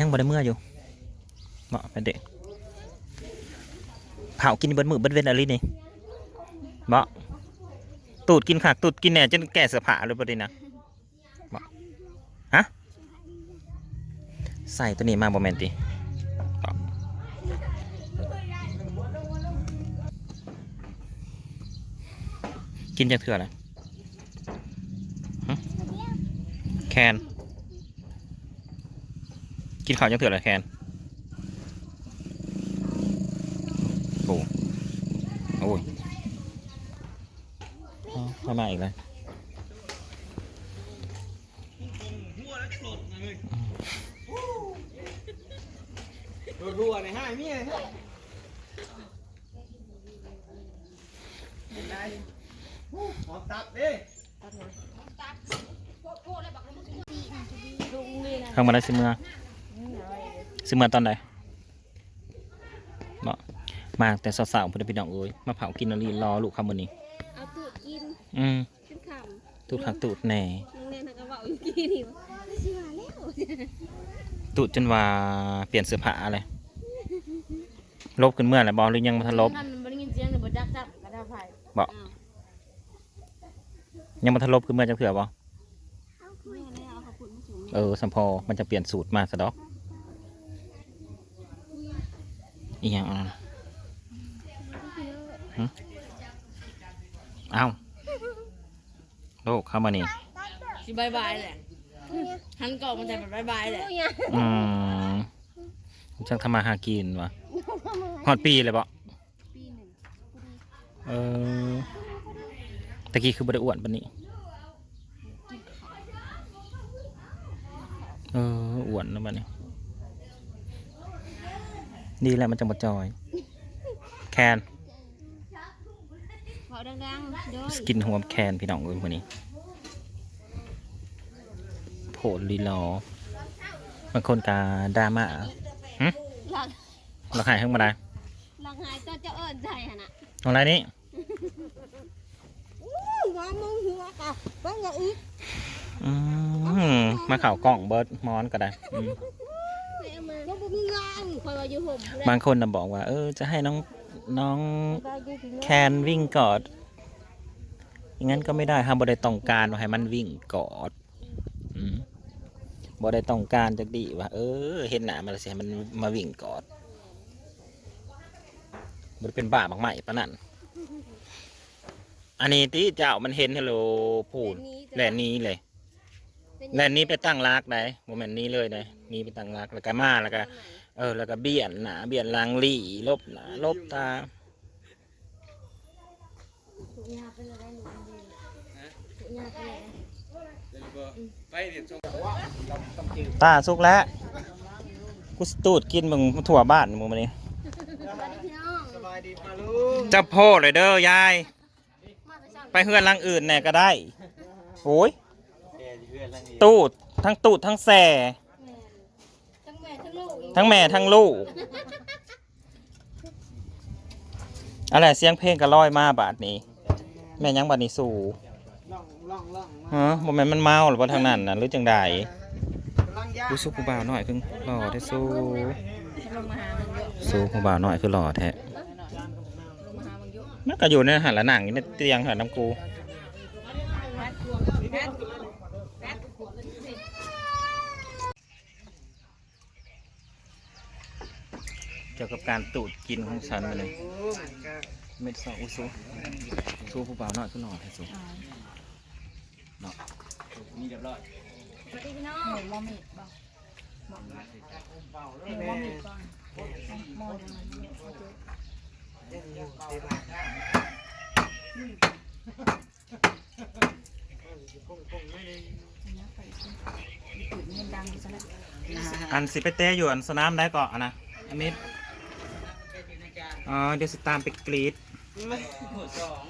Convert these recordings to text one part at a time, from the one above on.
ยังบ่ได้เมื่ออยู่เหมาะเป็นเด็กเผากินเบิดมือเบิดเวนอะไรนี่เหมาะตูดกินขากตูดกินแหน่จนแก่เสื้อผ้าเลยบ่ได้นนะเหมาะฮะใส่ตัวนี้มาบ่แมนติเหมาะกินจากเถื่ออะไรแคน กินข้าวยังเถื่อนเลยแคนโอ้โอ้ยอ๋อเข้ามาอีกแล้วรัวๆในห้างมีไงหอมตับดิเข้ามาได้สิเมื่อ สิเมื่อตอนใดบอกมาแต่สาวๆเพื่อนพี่น้องเอ้ยมาเผากินนารีรอลูกคำวันนี้ เอาตูดกินอืมขึ้นคำตูดขักตูดแหน่น้องแนนเขาก็บอกอยู่กี้นี่ว่าไม่ใช่ว่าแล้วตูดจนว่าเปลี่ยนเสื้อผ้าอะไรลบขึ้นเมื่อไหร่บอหรือยังมาทันลบนั่นมันไม่ได้ยินเสียงเลยบดักจับกระดาษไผ่บอกอ้าวยังมาทันลบขึ้นเมื่อจะเถื่อบอแม่แล้วเอาเขาปุ่นมาสูงเออสัมพอมันจะเปลี่ยนสูตรมาสะดอก อีกอย่างอะหึเอ้าโลกเข้ามานี่สิบายบายแหละหันกล่องมันจะแบบบายบายแหละอืมช่างทำมาหากินวะฮอดปีเลยบ่ปีหนึ่งเออตะกี้คือบริอ้วนปะนี้เอออ้วนแล้วบัดนี้ ดีแล้วมันจังบดจอย แคนเผาดังๆย้อยสกินหัวแคนพี่น้องเอ้ยวันนี้โผล่ลีลอบางคนกาดราม่าหลังเราขายข้างมาได้หลังหายตัวเจ้าเอิญใจฮะน่ะตรงไรนี้ว่ามึงหัวกะบ้างอย่าอีกอืมมาข่าวกล่องเบิร์ดมอนก็ได้อืมไม่เอามาก็บ่มีงาน คอยว่าอยู่ห่มบางคนนะบอกว่า เออ จะให้น้องน้องแคนวิ่งกอดอย่างนั้นก็ไม่ได้ห้ามบ่ได้ต้องการว่าให้มันวิ่งกอดอืมบ่ได้ต้องการจากดีว่า เออ เห็นหน้ามันแล้วสิให้มันมาวิ่งกอดบ่ได้เป็นบ้ามากใหม่ปะนั่นอันนี้ที่เจ้ามันเห็นฮัลโหลพูดแหลนนี้เลยแลนนี้ไปตั้งรักได้โมเมนต์นี้เลยได้นี่ไปตั้งรักแล้วก็มาแล้วก็ เออ แล้วก็เบี้ยนหนาเบี้ยนลางลี่ลบหนาลบตาถูกยาเป็นอะไรหนูดีถูกยาเป็นอะไรไปเดี๋ยวชมตาสุกแล้วกูสตูดกินมึงถั่วบ้านมึงมานี่สวัสดีพี่น้องสบายดีปะลุงจะโพดเลยเด้อยายมาไปสั่งไปเฮือนหลังอื่นแน่ก็ได้ โอ้ยแกอยู่เพื่อนแล้วนี่ตูดทั้งตูดทั้งแส่ทั้งแม่ ทั้งลูกทั้งแม่ทั้งลูกอะไรเสียงเพลงก็ลอยมาบาดนี้ แม่ยังบาดนี้สู่ล่องล่องล่องฮะโมเมนมันเมาหรือว่าทางนั้นน่ะหรือจังใดล่องยากูสู้ผู้บ่าวหน่อยคือหล่อแท้สู้ลงมาหามันเยอะสู้ผู้บ่าวหน่อยคือหล่อแท้ลงมาหามันเยอะมันก็อยู่ในหันละหนังอยู่ในเตียงหันน้ำกู กี่ยวกับการตูดกินของฉันมาเลยโอ้มันก็เม็ดสองอุซูสู้ผู้บ่าวหน่อยคือหล่อแท้สู้เนาะมีเรียบร้อยสวัสดีพี่น้องหมูมอมิดบ้างหมูมอมิดบ้างมอมมันเงินดังอยู่ซะแล้วอันสิไปเต้อยู่อันสนามได้ก่อนนะอันนี้ อ๋อเดี๋ยวสิตามไปกรีดหัวสอง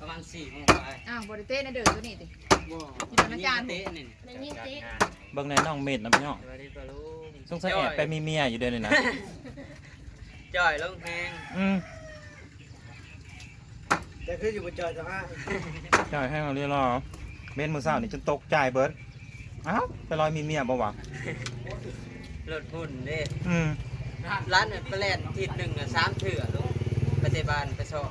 ประมาณสี่โมงไปอ้าวบริเต้นะเด้อตัวนี้ติบ่ที่เป็นอาจารย์ เตะนี่ในนี้ติเบิ่งในน้องเม็ดนะพี่น้องสวัสดีปะลุงสงสัยแอบไปมีเมียอยู่เดือนนี่นะ จ่อยลงแพงอืมแต่คืออยู่บนจอยจ้าจ่ายให้เราเรียกรอเบนมือเศร้านี่จนตกใจเบิร์ดอ้าวไปลอยมีเมียบ่วะรถหุ่นเด้อืม ร้านเนี่ยไปแล่นทิศหนึ่งอะสามเถื่อลูกไปเตบานไปสอบ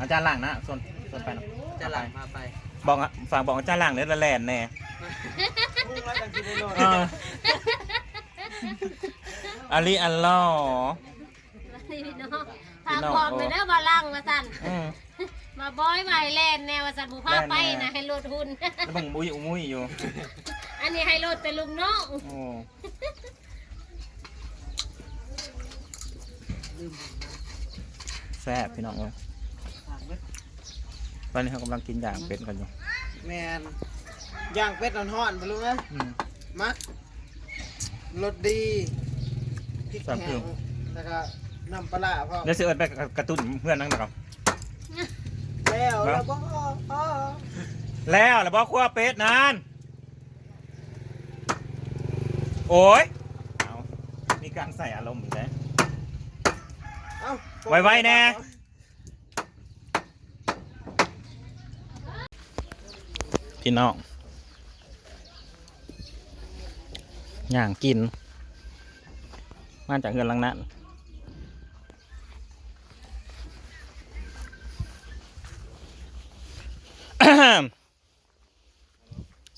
อาจารย์ล่างนะส่วนส่วนไปนะจะหลังมาไปบอกอะฝากบอกอาจารย์ล่างเนื้อละแลนแน่พุ่งแล้วกันกินได้โลดเอออาลีอัลลอพี่น้องทางบอกไปเด้อมาล่างมาสั่นอืมมาบอยใหม่แล่นแนวว่าสั่นผู้พาไปนะให้รถหุ่นแล้วมึงบุยอุ้ยอยู่ อันนี้ให้รถแต่ลุงน้องโอ้ แซ่บพี่น้องเอ้ยตอนนี้เขากำลังกินอย่างเป็ดกันอยู่แมนย่างเป็ดห่อนๆไปรู้ไหมอืม มักรสดีพริกสามแห้เครื่องง แล้วก็น้ำปลาร้าพ่อแล้วสิเอิญไปกระตุ้นเพื่อนนั่งนะครับแล้วแล้วก็อ๋อแล้วแล้วบอกขั้วเป็ดนานโอ้ยเอามีการใส่อารมณ์อีกแล้วเอ้า ไวๆแน่พี่น้องย่างกิน มาจากเฮือนลังนั้น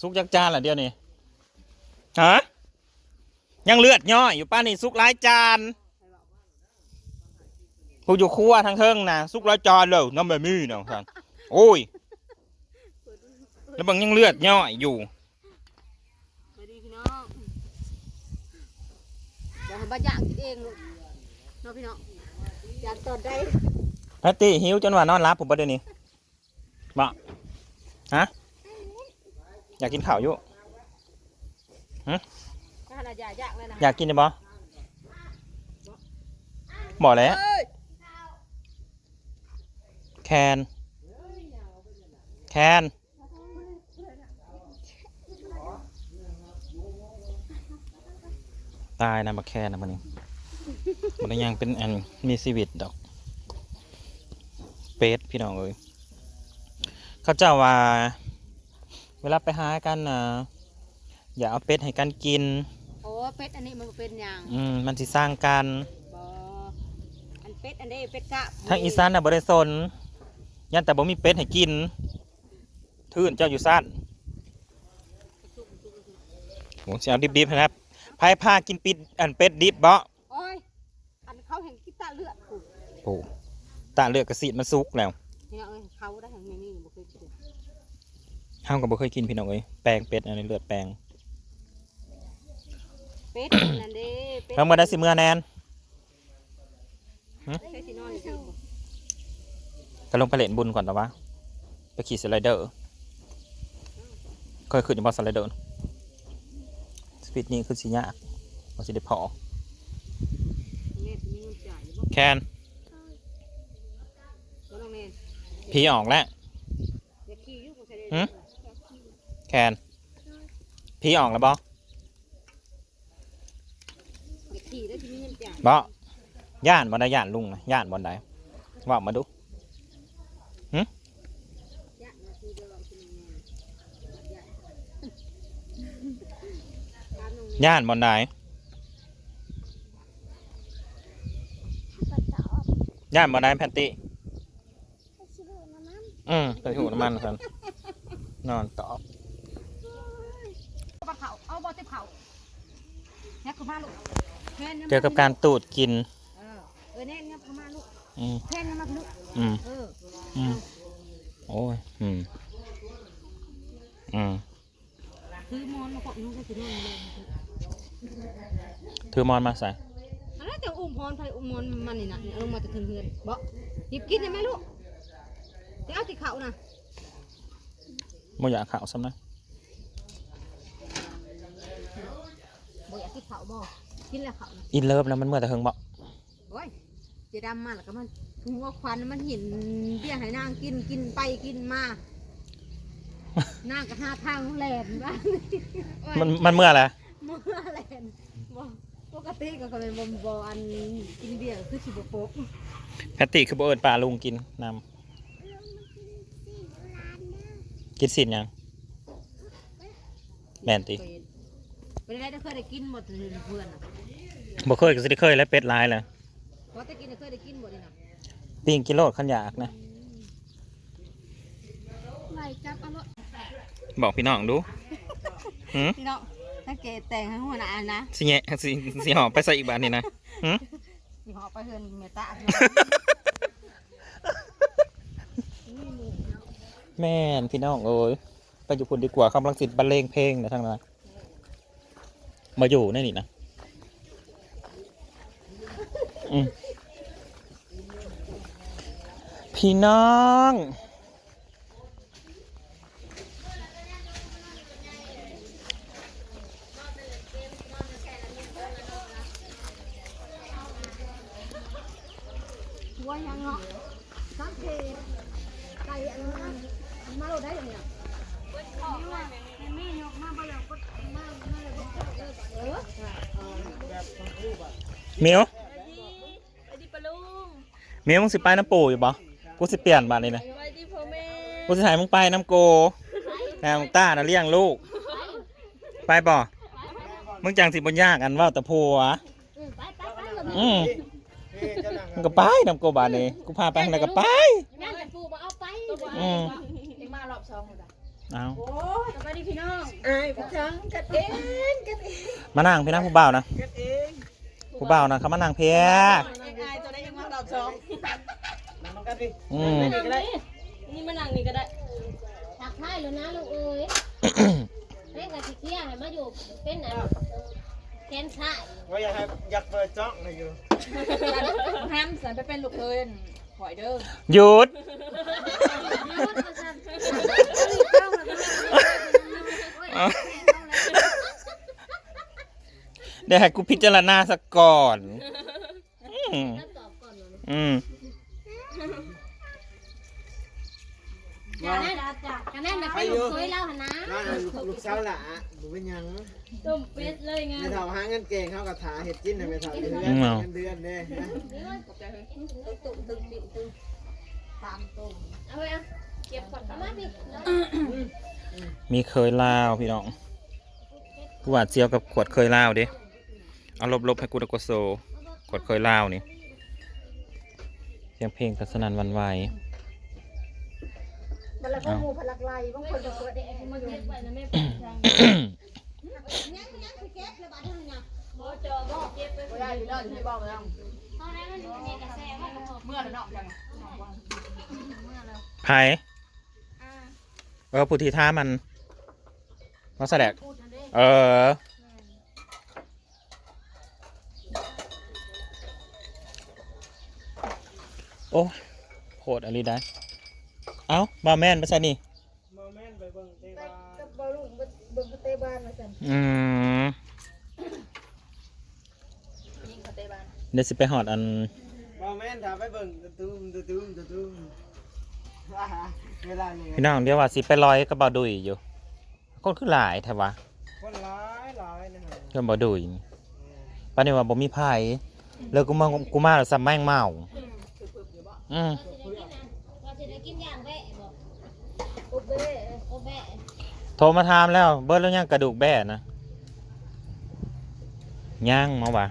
ซุกจักจานเหรอเดียวนี่ฮะยังเลือดย่อยอยู่ป้านี่ซุกหลายจาน ผู้อยู่ครัวทางเทิงนะซุกหลายจานเลยน้ำแบบนี้เนาะท่านโอ้ย แล้วบางยังเลือดย่อยอยู่สวัสดีพี่น้องบอกให้บ้าอยากกินเองลูกเน้องพี่น้องอยากตอนได้แพตตี้หิวจนว่านอนรับผมประเดี๋ยวนี้บ่ฮะอยากกินข้าวอยู่ขนาดอยากอยากเลยนะอยากกินจะบ่บอกแล้ว แคนแคนตายนะมาแคนนะมันนี่มันยังเป็นอันมีชีวิตดอก เป็ดพี่น้องเอ้ยเขาเจ้าว่า เวลาไปหากันนะอย่าเอาเป็ดให้กันกินโอ้เป็ดอันนี้มันบ่เป็นอย่างอืมมันสิสร้างกันบออันเป็ดอันนี้เป็ดกะทางอีสานน่ะบ่ได้สน ยันแต่บ่มีเป็ดให้กิน ทื่นเจ้าอยู่ซ่านผมสิเอาดิบๆนะครับพายพากินปิดอันเป็ดดิบบ่โอ้ยอันเขาเห็นกินตาเลือดกูโอ้ตาเลือกกระสีดมันสุกแล้วพี่น้องเอ้ยเขาได้ทางเมนี่บ่เคยกินเฮาก็บ่เคยกินพี่น้องเอ้ยแปลงเป็ดอันนี้เลือดแปลงเป็ดนั่นเด้เป็ดเพิ่งมาได้สิเมื่อแนนใช่สินอนสิ บ่ก็ลงไปเล่นบุญก่อนแต่ว่าไปขี่สไลเดอร์เคยขึ้นอยู่บ่สไลเดอร์สปีดนี้คือสิยากบ่สิได้พอเน็ตมีเงินจ่ายอยู่บ่แคนบ่น้องเนนผีออกแล้วอย่าขี้อยู่บ่ใช่เด้หึแคนผีออกแล้วบ่อย่าขี้ได้วสิมีเงินจ่ายบ่ย่านบ่ได้ย่านลุงนะย่านบ่ได้ว่ามาดู ยะนาทีเดียวเอาสิน้องเนนยะ ถามน้องเนนย่านบ่ได้ย่านบ่ได้แพนตี้อืมไปหูน้ำมันกันนอนตอบปเอาบ่ติเผาแยกเข้ามาลูกแพนนี่ยเจอกับการตูดกินเออเออแน่นยับเข้ามาลูกอืมแพนนี่มาลูกอืมอออืมโอ้ยอืมอืมคือมอนมาปอ ถือมอนมาใส่อันนั้นจะอุ้มพรไผอุ้มมอนมันนี่น่ะนี่เอาลงมาจะถึงเฮือนบ่หยิบกินได้ไหมลูกเดี๋ยวเอาติเขาน่ะบ่อยากข่าวซ้ำนะบ่อยากติเขาบ่กินแล้วเขาน่ะอินเลิฟแล้วมันเมื่อแต่เฮิงบ่โอ้ยเจดำมาแล้วก็มันหัวควันมันเห็นเบี้ยให้นางกินกินไปกินมา นางก็หาทางแหลนบ้าง มันมันเมื่ออะไรเมื่อแหลนบ่ปกติก็ก็เป็นบ่บ่อันกินเบี้ยคือสิบ่ปกแพตตี้คือบ่เอิญปลาลุงกินนำกินสินยังแมนติไปไปเป็นไรได้เคยได้กินหมดเลยเพื่อนน่ะบ่เคยก็สิได้เคยแล้วเป็ดลายแหละเพราะแต่กินน่ะเคยได้กินหมดเลยนะปิ้งกิโลดขันอยากนะไล่จับเอาละบอกพี่น้องดูหืมพี่น้อง สังเกตแต่งให้หัวหน้านะสิแงะสิสิหอมไปใส่อีกบาทนี่นะหืมสิหอไปเฮือนเมตตาแม่นพี่น้องเอ้ยไปอยู่พุ่นดีกว่าคำลังสิตบรรเลงเพลงนะทางนั้นมาอยู่ในนี่นะอืมพี่น้อง หัวยังเนาะสังเกตไก่อันนั้นมาเราได้ยังเนี่ยเออเมียวไปดิปะลุงเมียวมึงสิไปน้ำปูอยู่บ่กูสิเปลี่ยนบาทนี่นะไปดิพ่อแม่กูสิถ่ายมึงไปน้ำโกแนวมึงต้านะเลี้ยงลูก ไปบ่มึงจังสิบนยากอันเว่าแต่ผัวไปไปไปเลยอืม เฮ้ยเจ้าหนังมึงก็ไปน้ำโกบาทนี่กูพาไปทางไหนก็ไปแม่จะปูมาเอาไปอืมเอ็งมารอบสองเลยเอาไปดิพี่น้องไอ้พี่ช้างกันเองกันเองมานั่งพี่นั่งผู้บ่าวนะกันเองผู้บ่าวนะเขามานั่งเพียเอ็งอายตัวได้เอ็งมารอบสองนั่งกันดิอืมนี่ก็ได้นี่มานั่งนี่ก็ได้ทักทายแล้วนะลูกเอ้ยแม่กับสิเคลียร์ให้มาอยู่เป็นอัน แขนซ้ายว่าอยากให้อยากเปิดจ้องเลยอยู่ห้ามสันไปเป็นลูกเคยหอยเด้อหยุดเอาเดี๋ยวให้กูพิจารณาสักก่อน อืมตอบก่อนเลยอืมจากนั้ นจากนั้นนะเป็นลูกเคยเล่าหนนะนั่นลูกสาวหล่ะบุเป็นหยังต้มเป็ดเลยไงไม่เท่าหาเงินเก่งเขากับถาเห็ดจิ้นให้ไม่เท่าเดือนเงินเดือนเด้นะตุ่มตึงติ่มตึงตามตุ่มเอาไปเอาเก็บก่อนมาพี่มีเคยลาวพี่น้องกูหวาดเจียวกับขวดเคยลาวดิเอาลบลบๆให้กูตะกวโซขวดเคยลาวนี่เสียงเพลงกระสนันหวันไหว บรรลักหมูพลักไล่บางคนจะเปิดเด็กมาเก็บไว้นะแม่ยังยังคือแก๊สระบาดเท่านั้นนะบ่เจอบ่เก็บไปบ่ได้พี่น้องที่บอกแล้วตอนนั้นมันอยู่ในกระแสว่าก็พอเมื่อแล้วเนาะจังไผ่เออผู้ที่ท่ามันมาแสดงเออโอ้โหดอะไรได้ เอ้าบาแมนไปใช่นี่มาแม่นไปเบิ่งเตบากับบอลลูนเบิ่งเตะบ้านมาสั่นอืมยิงเขาเตะบ้านเดี๋ยวสิไปหอดอันมาแม่นถามไปเบิ่งตะตุ้มตะตุ้มตะตุ้มเวลานี้พี่น้องเดี๋ยวว่าสิไปลอยกับบาดุยอยู่ คนคือหลายแท้วะคนร้ายร้ายนะฮะกับบาดุยปานนี้ว่าบ่มีไผแล้วกูมากูมาแล้วซ้ำแม่งเมา อืมเราจะได้กินอย่างแบะบอก โทรมาถามแล้ว เบิดแล้วยังกระดูกแบ่นะย่างมาว่ะ